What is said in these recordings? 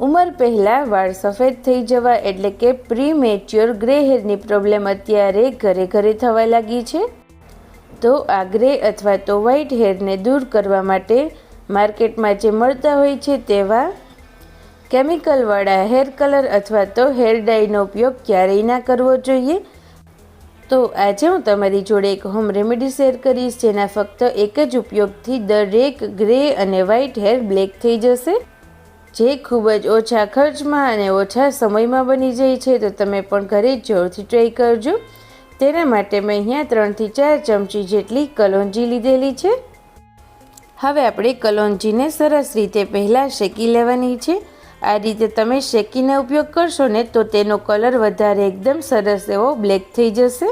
ઉંમર પહેલાં વાળ સફેદ થઈ જવા એટલે કે પ્રી મેચ્યોર ગ્રે હેરની પ્રોબ્લેમ અત્યારે ઘરે ઘરે થવા લાગી છે. તો આ ગ્રે અથવા તો વ્હાઇટ હેરને દૂર કરવા માટે માર્કેટમાં જે મળતા હોય છે તેવા કેમિકલવાળા હેર કલર અથવા તો હેર ડાયનો ઉપયોગ ક્યારેય ના કરવો જોઈએ. તો આજે હું તમારી જોડે એક હોમ રેમેડી શેર કરીશ, જેના ફક્ત એક જ ઉપયોગથી દરેક ગ્રે અને વ્હાઇટ હેર બ્લેક થઈ જશે. જે ખૂબ જ ઓછા ખર્ચમાં અને ઓછા સમયમાં બની જાય છે, તો તમે પણ ઘરે જોરથી ટ્રાય કરજો. તેના માટે મેં અહીંયા ત્રણથી ચાર ચમચી જેટલી કલોંજી લીધેલી છે. હવે આપણે કલોંજીને સરસ રીતે પહેલાં શેકી લેવાની છે. આ રીતે તમે શેકીને ઉપયોગ કરશો ને, તો તેનો કલર વધારે એકદમ સરસ એવો બ્લેક થઈ જશે.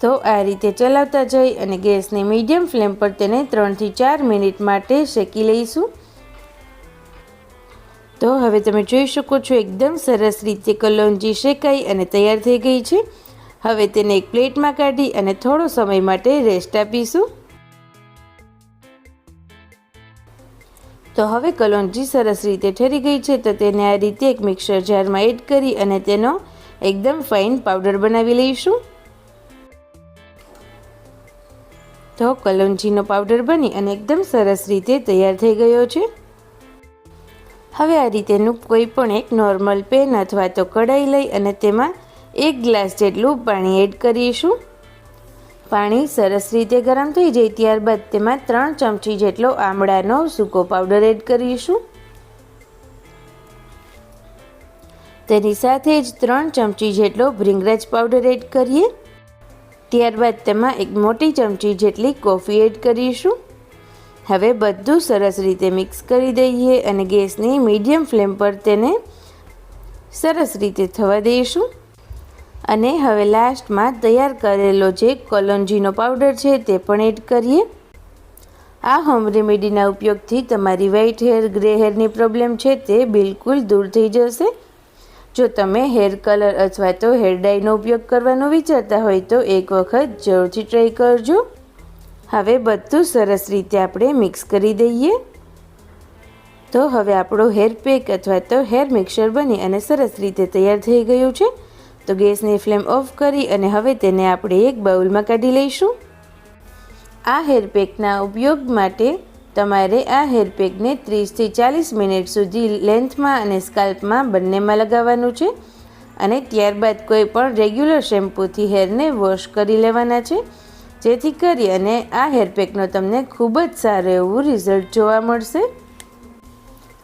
તો આ રીતે ચલાવતા જઈ અને ગેસને મીડિયમ ફ્લેમ પર તેને ત્રણથી ચાર મિનિટ માટે શેકી લઈશું. તો હવે તમે જોઈ શકો છો એકદમ સરસ રીતે કલોંજી શેકાઈ અને તૈયાર થઈ ગઈ છે. હવે તેને એક પ્લેટમાં કાઢી અને થોડો સમય માટે રેસ્ટ આપીશું. તો હવે કલોંજી સરસ રીતે ઠરી ગઈ છે તો તેને આ રીતે એક મિક્સર જારમાં એડ કરી અને તેનો એકદમ ફાઇન પાવડર બનાવી લઈશું. તો કલોંજીનો પાવડર બની અને એકદમ સરસ રીતે તૈયાર થઈ ગયો છે. હવે આ રીતેનું કોઈ પણ એક નોર્મલ પેન અથવા તો કઢાઈ લઈ અને તેમાં એક ગ્લાસ જેટલું પાણી એડ કરીશું. પાણી સરસ રીતે ગરમ થઈ જાય ત્યારબાદ તેમાં ત્રણ ચમચી જેટલો આમળાનો સૂકો પાવડર એડ કરીશું. તેની સાથે જ ત્રણ ચમચી જેટલો ભ્રીંગરાજ પાવડર એડ કરીએ. ત્યારબાદ તેમાં એક મોટી ચમચી જેટલી કોફી એડ કરીશું. હવે બધું સરસ રીતે મિક્સ કરી દઈએ અને ગેસની મીડિયમ ફ્લેમ પર તેને સરસ રીતે થવા દઈશું. અને હવે લાસ્ટમાં તૈયાર કરેલો જે કોલોન્જીનો પાવડર છે તે પણ એડ કરીએ. આ હોમ રેમેડીના ઉપયોગથી તમારી વ્હાઇટ હેર ગ્રે હેરની પ્રોબ્લેમ છે તે બિલકુલ દૂર થઈ જશે. જો તમે હેર કલર અથવા તો હેર ડાયનો ઉપયોગ કરવાનો વિચારતા હોય તો એક વખત જરૂરથી ટ્રાય કરજો. હવે બધું સરસ રીતે આપણે મિક્સ કરી દઈએ. તો હવે આપણો હેર પેક અથવા તો હેર મિક્સર બની અને સરસ રીતે તૈયાર થઈ ગયું છે. તો ગેસની ફ્લેમ ઓફ કરી અને હવે તેને આપણે એક બાઉલમાં કાઢી લઈશું. આ હેર પેકના ઉપયોગ માટે તમારે આ હેર પેકને ત્રીસથી ચાલીસ મિનિટ સુધી લેન્થમાં અને સ્કાલ્પમાં બંનેમાં લગાવવાનું છે. અને ત્યારબાદ કોઈ પણ રેગ્યુલર શેમ્પૂથી હેરને વોશ કરી લેવાના છે. જેથી કરી અને આ હેર પેકનો તમને ખૂબ જ સારું એવું રિઝલ્ટ જોવા મળશે.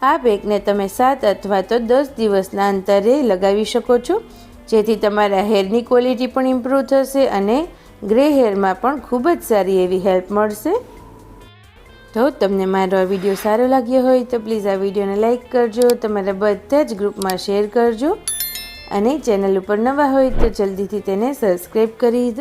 આ પેકને તમે સાત અથવા તો દસ દિવસના અંતરે લગાવી શકો છો, જેથી તમારા હેરની ક્વોલિટી પણ ઇમ્પ્રૂવ થશે અને ગ્રે હેરમાં પણ ખૂબ જ સારી એવી હેલ્પ મળશે. તો તમને મારો આ વીડિયો સારો લાગ્યો હોય તો પ્લીઝ આ વિડીયોને લાઇક કરજો, તમારા બધા જ ગ્રુપમાં શેર કરજો અને ચેનલ ઉપર નવા હોય તો જલ્દીથી તેને સબસ્ક્રાઈબ કરી દો.